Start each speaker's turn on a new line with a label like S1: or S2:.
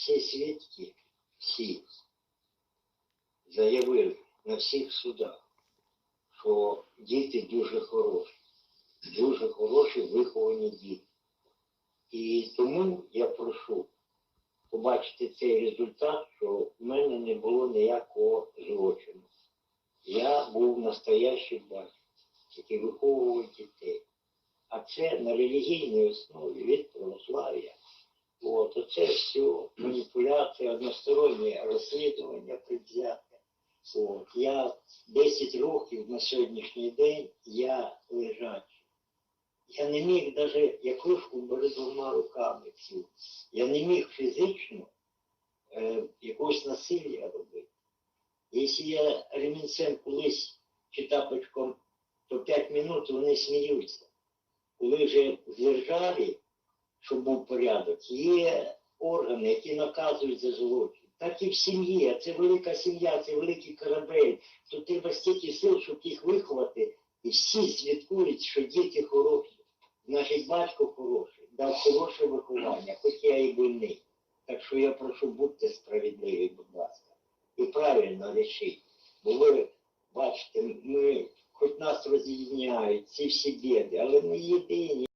S1: всі свідки, всі заявили на всіх судах, що діти дуже хороші, дуже хороші виховані діти. І тому я прошу побачити цей результат, що в мене не було ніякого злочину. Я був настоящий батько, який виховував дітей. А це на релігійній основі від православ'я. От, оце все одностороннє розслідування предвзяте. Я 10 років на сьогоднішній день я лежачий. Я не міг навіть, я кружку беру двома руками цю. Я не міг фізично е, якогось насилля робити. Якщо я ремінцем колись чи тапочком, то 5 минут вони сміються. Коли вже в державі, щоб був порядок, є органи, які наказують за злочин. Так і в сім'ї, а це велика сім'я, це великий корабель. Тут треба стільки сил, щоб їх виховати. І всі святкують, що діти хороші. Значить, батько хороший, дав хороше виховання, хоч я і больний. Так що я прошу, будьте справедливі, будь ласка. І правильно рішіть. Бо ви бачите, ми, хоч нас роз'єдняють ці всі біди, але ми єдині.